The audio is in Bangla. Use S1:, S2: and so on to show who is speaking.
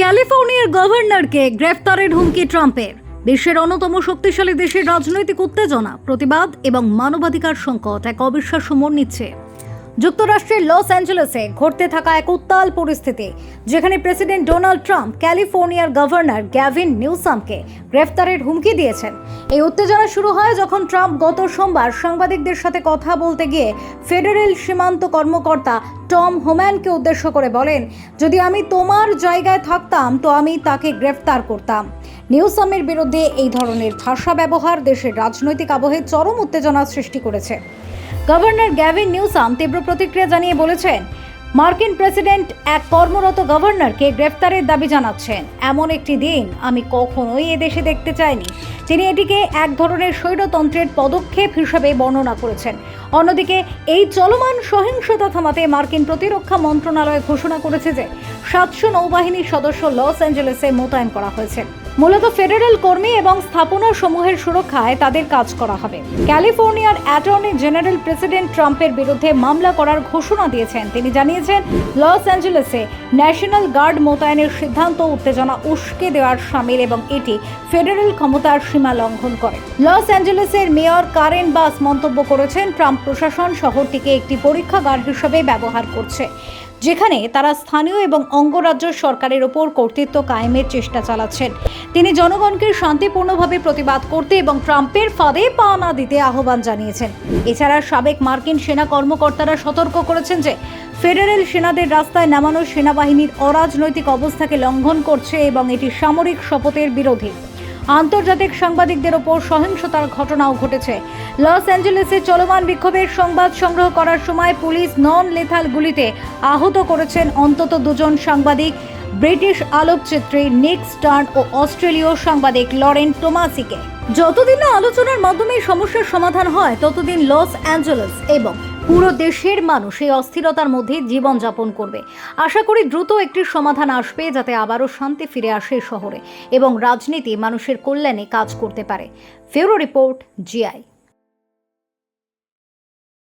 S1: ক্যালিফোর্নিয়ার গভর্নরকে গ্রেফতারের হুমকি ট্রাম্পের। বিশ্বের অন্যতম শক্তিশালী দেশের রাজনৈতিক উত্তেজনা, প্রতিবাদ এবং মানবাধিকার সংকট এক অবিশ্বাস্য মোড় নিচ্ছে। যুক্তরাষ্ট্রের লস অ্যাঞ্জেলেসে ঘটতে থাকা এক উত্তাল পরিস্থিতি, যেখানে প্রেসিডেন্ট ডোনাল্ড ট্রাম্প ক্যালিফোর্নিয়ার গভর্নর গ্যাভিন নিউসামকে গ্রেফতারের হুমকি দিয়েছেন। এই উত্তেজনা শুরু হয় যখন ট্রাম্প গত সোমবার সাংবাদিকদের সাথে কথা বলতে গিয়ে ফেডারেল সীমান্ত কর্মকর্তা টম হোম্যানকে উদ্দেশ্য করে বলেন, যদি আমি তোমার জায়গায় থাকতাম, তো আমি তাকে গ্রেফতার করতাম। নিউসামের বিরুদ্ধে এই ধরনের ভাষা ব্যবহার দেশের রাজনৈতিক আবহে চরম উত্তেজনা সৃষ্টি করেছে। গভর্নর গ্যাভিন নিউসাম তীব্র প্রতিক্রিয়া জানিয়ে বলেছেন, মার্কিন প্রেসিডেন্ট এক কর্মরত গভর্নরকে গ্রেফতারের দাবি জানাচ্ছেন। এমন একটি দিন আমি কখনোই এদেশে দেখতে চাইনি। তিনি এটিকে এক ধরনের স্বৈরতন্ত্রের পদক্ষেপ হিসেবে বর্ণনা করেছেন। অন্যদিকে, এই চলমান সহিংসতা থামাতে মার্কিন প্রতিরক্ষা মন্ত্রণালয় ঘোষণা করেছে যে, সাতশো নৌবাহিনীর সদস্য লস অ্যাঞ্জেলেসে মোতায়েন করা হয়েছে। মূলত ফেডারেল কর্মী এবং স্থাপনা সমূহের সুরক্ষায় তাদের কাজ করা হবে। ক্যালিফোর্নিয়ার অ্যাটর্নি জেনারেল প্রেসিডেন্ট ট্রাম্পের বিরুদ্ধে মামলা করার ঘোষণা দিয়েছেন। তিনি জানিয়েছেন, লস অ্যাঞ্জেলেসে ন্যাশনাল গার্ড মোতায়েনের সিদ্ধান্ত উত্তেজনা উস্কে দেওয়ার সামিল এবং এটি ফেডারেল ক্ষমতার সীমা লঙ্ঘন করে। লস অ্যাঞ্জেলেসের মেয়র কারেন বাস মন্তব্য করেছেন, ট্রাম্প প্রশাসন শহরটিকে একটি পরীক্ষাগার হিসেবে ব্যবহার করছে। যেখানে তারা স্থানীয় এবং অঙ্গরাজ্য সরকারের ওপর কর্তৃত্ব কায়েমের চেষ্টা চালাচ্ছেন। তিনি জনগণকে শান্তিপূর্ণভাবে প্রতিবাদ করতে এবং ট্রাম্পের ফাঁদে পা না দিতে আহ্বান জানিয়েছেন। এছাড়া সাবেক মার্কিন সেনা কর্মকর্তারা সতর্ক করেছেন যে, ফেডারেল সেনাদের রাস্তায় নামানো সেনাবাহিনীর অরাজনৈতিক অবস্থাকে লঙ্ঘন করছে এবং এটি সামরিক শপথের বিরোধী। আন্তর্জাতিক সাংবাদিকদের ওপর সহিংসতার ঘটনাও ঘটেছে। লস অ্যাঞ্জেলেসে চলমান বিক্ষোভের সংবাদ সংগ্রহ করার সময় পুলিশ নন লেথাল গুলিতে আহত করেছেন অন্তত দুজন সাংবাদিক। ব্রিটিশ আলোকচিত্রী নিক স্টার্ন ও অস্ট্রেলীয় সাংবাদিক লরেন টোমাসিকে। যতদিন না আলোচনার মাধ্যমে সমস্যার সমাধান হয়, ততদিন লস অ্যাঞ্জেলেস এবং পুরো দেশের মানুষ এই অস্থিরতার মধ্যে জীবনযাপন করবে। আশা করি দ্রুত একটি সমাধান আসবে যাতে আবারও শান্তি ফিরে আসে শহরে এবং রাজনীতি মানুষের কল্যাণে কাজ করতে পারে। ফেরো রিপোর্ট জিআই।